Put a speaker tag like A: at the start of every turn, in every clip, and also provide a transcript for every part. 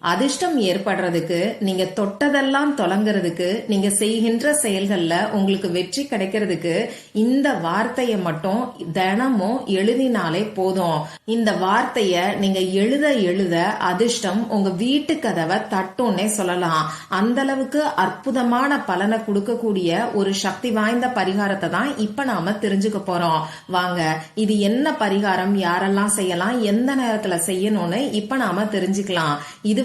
A: அதிர்ஷ்டம் ஏற்படுறதுக்கு நீங்க தொட்டதெல்லாம் தொடங்குறதுக்கு நீங்க செய்கின்ற செயல்கள்ல உங்களுக்கு வெற்றி கிடைக்கிறதுக்கு இந்த வார்த்தையை மட்டும் தினமும் எழுதினாலே போதும். இந்த வார்த்தைய நீங்க எழுத எழுத அதிர்ஷ்டம் உங்க வீட்டு கதவை தட்டும்னே சொல்லலாம். அந்த அளவுக்கு அற்புதமான பலனை கொடுக்கக்கூடிய ஒரு சக்தி வாய்ந்த பரிகாரத்தை தான் இப்ப நாம தெரிஞ்சுக்க போறோம். வாங்க இது என்ன பரிகாரம்? யாரெல்லாம் செய்யலாம்? எந்த நேரத்துல செய்யணும்னு இப்ப நாம தெரிஞ்சுக்கலாம். இது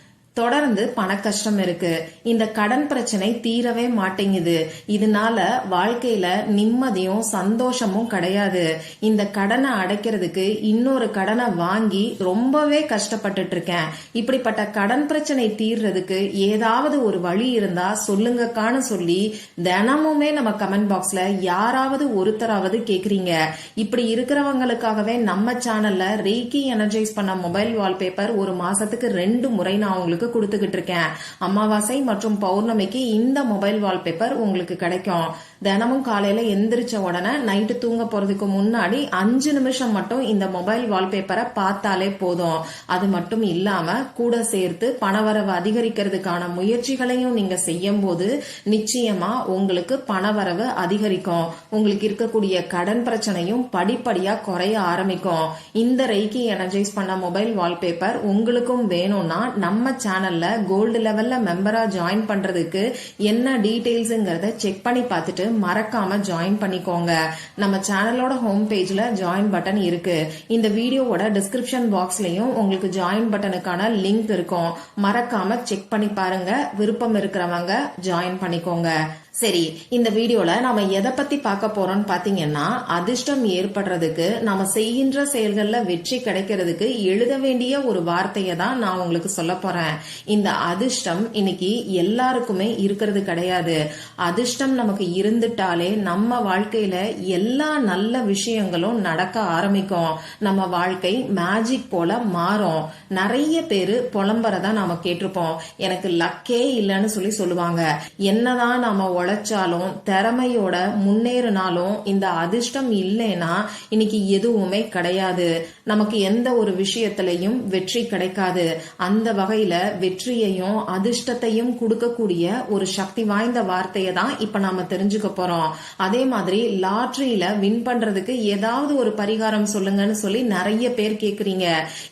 A: தொடர்ந்து பண கஷ்டம் இருக்கு. இந்த கடன் பிரச்சனை தீரவே மாட்டேங்குது. இதனால வாழ்க்கையில நிம்மதியும் சந்தோஷமும் கிடையாது. இந்த கடனை அடைக்கிறதுக்கு இன்னொரு கடனை வாங்கி ரொம்பவே கஷ்டப்பட்டுட்டு இருக்கேன். இப்படிப்பட்ட கடன் பிரச்சனை தீர்றதுக்கு ஏதாவது ஒரு வழி இருந்தா சொல்லுங்கக்கான்னு சொல்லி தினமுமே நம்ம கமெண்ட் பாக்ஸ்ல யாராவது ஒருத்தராவது கேக்குறீங்க. இப்படி இருக்கிறவங்களுக்காகவே நம்ம சேனல்ல ரீக்கி எனர்ஜைஸ் பண்ண மொபைல் வால்பேப்பர் ஒரு மாசத்துக்கு ரெண்டு முறை நான் உங்களுக்கு உங்களுக்கு கொடுத்துக்கிட்டு இருக்கேன். அமாவாசை மற்றும் பௌர்ணமிக்கு இந்த மொபைல் வால்பேப்பர் உங்களுக்கு கிடைக்கும். தினமும் காலையில எந்திரிச்ச உடனே நைட்டு தூங்க போறதுக்கு முன்னாடி அஞ்சு நிமிஷம் மட்டும் இந்த மொபைல் வால்பேப்பரை பார்த்தாலே போதும். அது மட்டும் இல்லாம கூட சேர்த்து பணவரவு அதிகரிக்கிறதுக்கான முயற்சிகளையும் நீங்க செய்யும் போது நிச்சயமா உங்களுக்கு பணவரவு அதிகரிக்கும். உங்களுக்கு இருக்கக்கூடிய கடன் பிரச்சனையும் படிப்படியா குறைய ஆரம்பிக்கும். இந்த ரெய்கி எனர்ஜைஸ் பண்ண மொபைல் வால்பேப்பர் உங்களுக்கும் வேணும்னா நம்ம சேனல்ல கோல்டு லெவல்ல மெம்பரா ஜாயின் பண்றதுக்கு என்ன டீடைல்ஸ்ங்கிறத செக் பண்ணி பார்த்துட்டு மறக்காம ஜாயின் பண்ணிக்கோங்க. நம்ம சேனலோட ஹோம் பேஜ்ல ஜாயின் பட்டன் இருக்கு. இந்த வீடியோவோட டிஸ்கிரிப்ஷன் பாக்ஸ்லயும் உங்களுக்கு ஜாயின் பட்டனுக்கான லிங்க் இருக்கும். மறக்காம செக் பண்ணி பாருங்க. விருப்பம் இருக்கிறவங்க ஜாயின் பண்ணிக்கோங்க. சரி இந்த வீடியோல நாம எதை பத்தி பார்க்க போறோம்னு பாத்தீங்கன்னா அதிர்ஷ்டம் ஏற்படுறதுக்கு நாம செய்கின்ற செயல்கள்ல வெற்றி கிடைக்கிறதுக்கு எழுத வேண்டிய ஒரு வார்த்தையை தான் நான் உங்களுக்கு சொல்ல போறேன். இந்த அதிர்ஷ்டம் இன்னைக்கு எல்லாருக்குமே இருக்கிறது கிடையாது. அதிர்ஷ்டம் நமக்கு இருந்துட்டாலே நம்ம வாழ்க்கையில எல்லா நல்ல விஷயங்களும் நடக்க ஆரம்பிக்கும். நம்ம வாழ்க்கை மேஜிக் போல மாறும். நிறைய பேரு புலம்புறதா நாம கேட்டிருப்போம். எனக்கு லக்கே இல்லைன்னு சொல்லி சொல்லுவாங்க. என்னதான் நாம உழைச்சாலும் திறமையோட முன்னேறினாலும் இந்த அதிர்ஷ்டம் இல்லைன்னா இன்னைக்கு எதுவுமே கிடையாது. நமக்கு எந்த ஒரு விஷயத்திலையும் வெற்றி கிடைக்காது. அந்த வகையில வெற்றியையும் அதிர்ஷ்டத்தையும் கொடுக்கக்கூடிய ஒரு சக்தி வாய்ந்த வார்த்தையை தான் இப்ப நாம தெரிஞ்சுக்க போறோம். அதே மாதிரி லாட்ரியில வின் பண்றதுக்கு ஏதாவது ஒரு பரிகாரம் சொல்லுங்கன்னு சொல்லி நிறைய பேர் கேக்குறீங்க.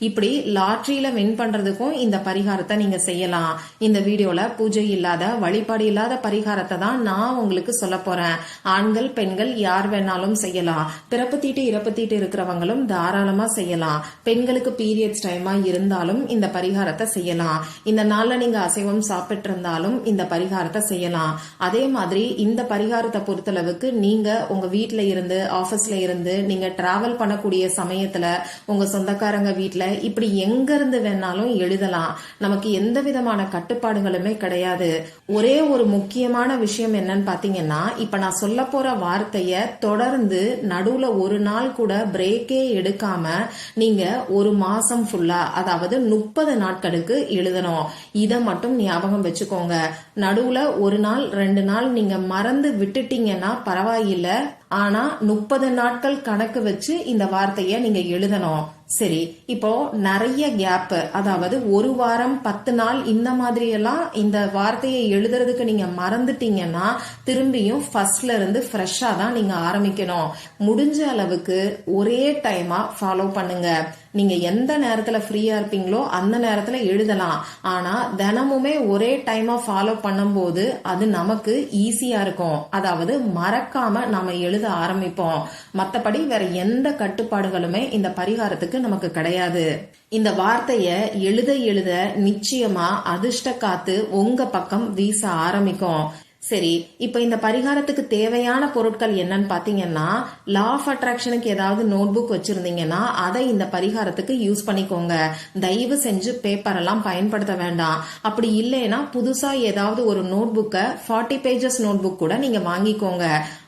A: இப்படி லாட்ரியில வின் பண்றதுக்கும் இந்த பரிகாரத்தை நீங்க செய்யலாம். இந்த வீடியோல பூஜை இல்லாத வழிபாடு இல்லாத பரிகாரத்தை தான் நான் உங்களுக்கு சொல்ல போறேன். ஆண்கள் பெண்கள் யார் வேணாலும் செய்யலாம். பிறப்பு தீட்டு இறப்பு தீட்டு இருக்கிறவங்களும் தாராளமா செய்யலாம். பெண்களுக்கு பீரியட்ஸ் டைமா இருந்தாலும் இந்த பரிகாரத்தை செய்யலாம். இந்த நாள்ல நீங்க அசைவம் சாப்பிட்டு இருந்தாலும் இந்த பரிகாரத்தை செய்யலாம். அதே மாதிரி இந்த பரிகாரத்தை பொறுத்தளவுக்கு நீங்க உங்க வீட்டுல இருந்து ஆபீஸ்ல இருந்து நீங்க டிராவல் பண்ணக்கூடிய சமயத்துல உங்க சொந்தக்காரங்க வீட்டுல இப்படி எங்க இருந்து வேணாலும் எழுதலாம். நமக்கு எந்த விதமான கட்டுப்பாடுகளுமே கிடையாது. ஒரே ஒரு முக்கியமான விஷயம் என்னன்னு பாத்தீங்கன்னா இப்ப நான் சொல்ல போற வார்த்தைய தொடர்ந்து நடுவுல ஒரு நாள் கூட பிரேக்கே எடுக்காம நீங்க ஒரு மாசம் ஃபுல்லா அதாவது முப்பது நாட்களுக்கு எழுதணும். இதை மட்டும் ஞாபகம் வச்சுக்கோங்க. நடுவுல ஒரு நாள் ரெண்டு நாள் நீங்க மறந்து விட்டுட்டீங்கன்னா பரவாயில்ல. ஆனா முப்பது நாட்கள் கணக்கு வச்சு இந்த வார்த்தைய நீங்க எழுதணும். சரி இப்போ நிறைய கேப் அதாவது ஒரு வாரம் பத்து நாள் இந்த மாதிரி எல்லாம் இந்த வார்த்தையை எழுதுறதுக்கு நீங்க மறந்துட்டீங்கன்னா திரும்பியும் ஃபர்ஸ்ட்ல இருந்து ஃப்ரெஷ்ஷா தான் நீங்க ஆரம்பிக்கணும். முடிஞ்ச அளவுக்கு ஒரே டைமா ஃபாலோ பண்ணுங்க. நீங்க எந்த நேரத்துல ஃப்ரீயா இருப்பீங்களோ அந்த நேரத்துல எழுதலாம். ஆனா தினமுமே ஒரே டைமா ஃபாலோ பண்ணும்போது அது நமக்கு ஈஸியா இருக்கும். அதாவது மறக்காம நாம எழுத ஆரம்பிப்போம். மத்தபடி வேற எந்த கட்டுப்பாடுகளுமே இந்த பரிகாரத்துக்கு நமக்கு கிடையாது. இந்த வார்த்தைய எழுத எழுத நிச்சயமா அதிர்ஷ்ட காத்து உங்க பக்கம் வீச ஆரம்பிக்கும். சரி இப்ப இந்த பரிகாரத்துக்கு தேவையான பொருட்கள் என்னன்னு பாத்தீங்கன்னா லா ஆஃப் அட்ராக்ஷனுக்கு ஏதாவது நோட் புக் வச்சிருந்தீங்கன்னா அதை இந்த பரிகாரத்துக்கு யூஸ் பண்ணிக்கோங்க. தயவு செஞ்சு பேப்பர் எல்லாம் பயன்படுத்த வேண்டாம். அப்படி இல்லைன்னா புதுசா ஏதாவது ஒரு நோட் புக்கை ஃபார்ட்டி பேஜஸ் நோட் புக் கூட நீங்க வாங்கிக்கோங்க.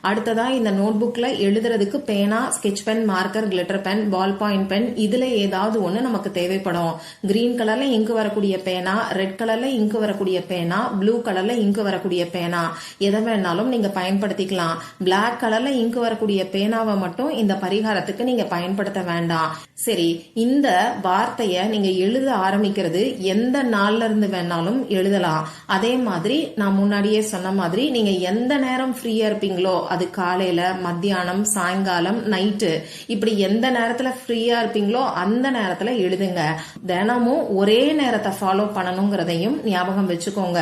A: அடுத்ததா இந்த நோட் புக்ல எழுதுறதுக்கு பேனா sketch pen marker glitter pen ball point pen இதுல ஏதாவது ஒண்ணு நமக்கு தேவைப்படும். கிரீன் கலர்ல இங்கு வரக்கூடிய பேனா ரெட் கலர்ல இங்கு வரக்கூடிய பேனா ப்ளூ கலர்ல இங்கு வரக்கூடிய பேனா. எதை வேணாலும் நீங்க பயன்படுத்திக்கலாம். பிளாக் கலர்ல இங்கு வரக்கூடிய பேனாவை மட்டும் இந்த பரிகாரத்துக்கு நீங்க பயன்படுத்த வேண்டாம். சரி இந்த வார்த்தைய நீங்க எழுத ஆரம்பிக்கிறது எந்த நாள்ல இருந்து வேணாலும் எழுதலாம். அதே மாதிரி நான் முன்னாடியே சொன்ன மாதிரி நீங்க எந்த நேரம் ஃப்ரீயா இருப்பீங்களோ அது காலையில மத்தியானம் சாயங்காலம் நைட்டு இப்படி எந்த நேரத்துல ஃப்ரீயா இருப்பீங்களோ அந்த நேரத்துல எழுதுங்க. தினமும் ஒரே நேரத்தை ஃபாலோ பண்ணணுங்கிறதையும் ஞாபகம் வச்சுக்கோங்க.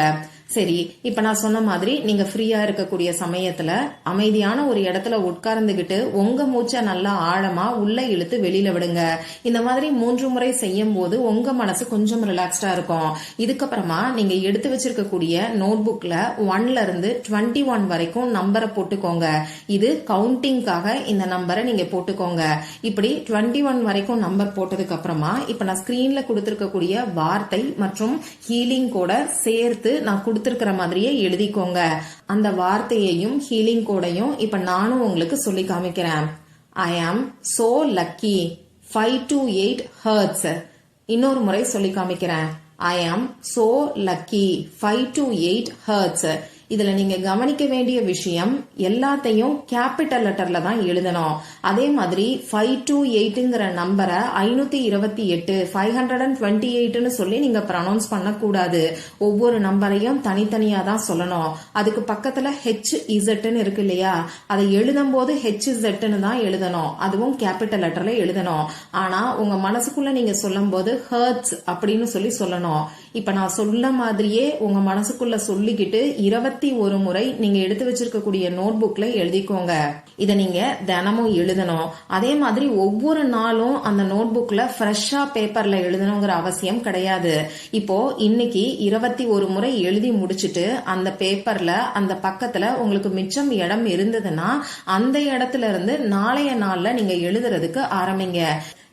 A: சரி இப்ப நான் சொன்ன மாதிரி நீங்க ஃப்ரீயா இருக்கக்கூடிய சமயத்துல அமைதியான ஒரு இடத்துல உட்கார்ந்துகிட்டு உங்க மூச்சை நல்லா ஆழமா உள்ள இழுத்து வெளியில விடுங்க. இந்த மாதிரி மூன்று முறை செய்யும் போது உங்க மனசு கொஞ்சம் ரிலாக்ஸ்டா இருக்கும். இதுக்கப்புறமா நீங்க எடுத்து வச்சிருக்கக்கூடிய நோட் புக்ல ஒன்ல இருந்து டுவெண்ட்டி ஒன் வரைக்கும் நம்பரை போட்டுக்கோங்க. இது கவுண்டிங்காக இந்த நம்பரை நீங்க போட்டுக்கோங்க. இப்படி டுவெண்ட்டி ஒன் வரைக்கும் நம்பர் போட்டதுக்கு அப்புறமா இப்ப நான் ஸ்கிரீன்ல கொடுத்திருக்கக்கூடிய வார்த்தை மற்றும் ஹீலிங் கூட சேர்த்து நான் கொடுத்துருக்கிற மாதிரியே எழுதிக்கோங்க. அந்த வார்த்தையையும் ஹீலிங் கோடையும் இப்ப நானும் உங்களுக்கு சொல்லி காமிக்கிறேன். I am so lucky five two eight hertz இன்னொரு முறை சொல்லி காமிக்கிறேன். I am so lucky five two eight hertz இதுல நீங்க கவனிக்க வேண்டிய விஷயம் எல்லாத்தையும் கேபிட்டல் லெட்டர்ல தான் எழுதணும். அதே மாதிரி ஃபைவ் டூ எயிட்டுங்கிற நம்பரை ஐநூத்தி இருபத்தி எட்டு ஃபைவ் ஹண்ட்ரட் அண்ட் டுவெண்ட்டி எயிட்னு சொல்லி நீங்க ப்ரனௌன்ஸ் பண்ணக்கூடாது. ஒவ்வொரு நம்பரையும் தனித்தனியா தான் சொல்லணும். அதுக்கு பக்கத்துல ஹெச் இசட்னு இருக்கு இல்லையா? அதை எழுதும் போது ஹெச் இசட்னு தான் எழுதணும். அதுவும் கேபிட்டல் லெட்டர்ல எழுதணும். ஆனா உங்க மனசுக்குள்ள நீங்க சொல்லும் போது ஹர்ட்ஸ் அப்படின்னு சொல்லி சொல்லணும். இப்ப நான் சொல்ல மாதிரியே உங்க மனசுக்குள்ள சொல்லிக்கிட்டு இருபத்தி ஒரு முறை நீங்க எடுத்து வச்சிருக்கக்கூடிய நோட் புக்ல எழுதிக்கோங்க. இதை நீங்க தினமும் எழுதணும். அதே மாதிரி ஒவ்வொரு நாளும் அந்த நோட் புக்ல ஃப்ரெஷ்ஷா பேப்பர்ல எழுதணுங்கிற அவசியம் கிடையாது. இப்போ இன்னைக்கு இருபத்தி ஒரு முறை எழுதி முடிச்சுட்டு அந்த பேப்பர்ல அந்த பக்கத்துல உங்களுக்கு மிச்சம் இடம் இருந்ததுன்னா அந்த இடத்துல இருந்து நாளைய நாள்ல நீங்க எழுதுறதுக்கு ஆரம்பிங்க.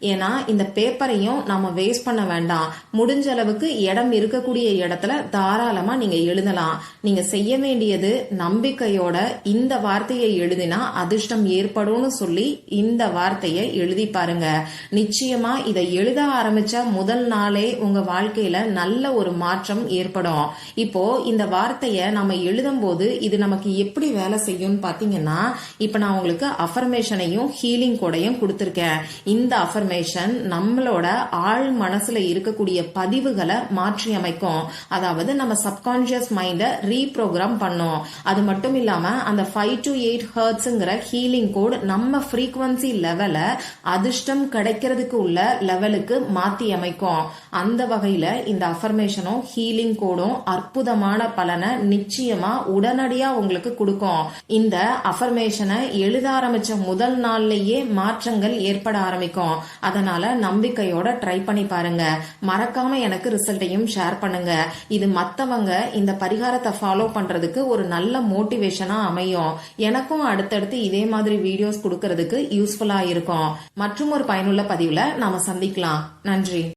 A: ஏன்னா இந்த பேப்பரையும் நாம வேஸ்ட் பண்ண வேண்டாம். முடிஞ்ச அளவுக்கு இடம் இருக்கக்கூடிய இடத்துல தாராளமா நீங்க எழுதலாம். நீங்க செய்ய வேண்டியது நம்பிக்கையோட இந்த வார்த்தையை எழுதினா அதிர்ஷ்டம் ஏற்படும்னு சொல்லி இந்த வார்த்தையை எழுதி பாருங்க. நிச்சயமா இதை எழுத ஆரம்பிச்ச முதல் நாளே உங்க வாழ்க்கையில நல்ல ஒரு மாற்றம் ஏற்படும். இப்போ இந்த வார்த்தையை நம்ம எழுதும் போது இது நமக்கு எப்படி வேலை செய்யும்னு பாத்தீங்கன்னா இப்ப நான் உங்களுக்கு அஃபர்மேஷனையும் ஹீலிங் கூடையும் கொடுத்திருக்கேன். இந்த அஃபர்மேஷன் நம்மளோட ஆழ் மனசுல இருக்கக்கூடிய பதிவுகளை மாற்றி அமைக்கும் அதாவது நம்ம சப்கான்சியஸ் மைண்டை ரீப்ரோக்ராம் பண்ணும். அது மட்டும் இல்லாம அந்த ஃபைவ் டு எயிட் ஹர்ட்ஸுங்கிற ஹீலிங் கோட் நம்ம ஃப்ரீக்வன்சி லெவல அதிர்ஷ்டம் கிடைக்கிறதுக்கு உள்ள லெவலுக்கு மாத்தி அமைக்கும் அந்த வகையில இந்த அஃபர்மேஷனும் ஹீலிங் கோடும் அற்புதமான பலனை நிச்சயமா உடனடியா உங்களுக்கு கொடுக்கும். இந்த அஃபர்மேஷனை எழுத ஆரம்பிச்ச முதல் நாள்லயே மாற்றங்கள் ஏற்பட ஆரம்பிக்கும். அதனால நம்பிக்கையோட ட்ரை பண்ணி பாருங்க. மறக்காம எனக்கு ரிசல்ட்டையும் ஷேர் பண்ணுங்க. இது மத்தவங்க இந்த பரிகாரத்தை ஃபாலோ பண்றதுக்கு ஒரு நல்ல மோட்டிவேஷனா அமையும். எனக்கும் அடுத்தடுத்து இதே மாதிரி வீடியோஸ் கொடுக்கறதுக்கு யூஸ்ஃபுல்லா இருக்கும். மற்றும் ஒரு பயனுள்ள பதிவுல நாம சந்திக்கலாம். நன்றி.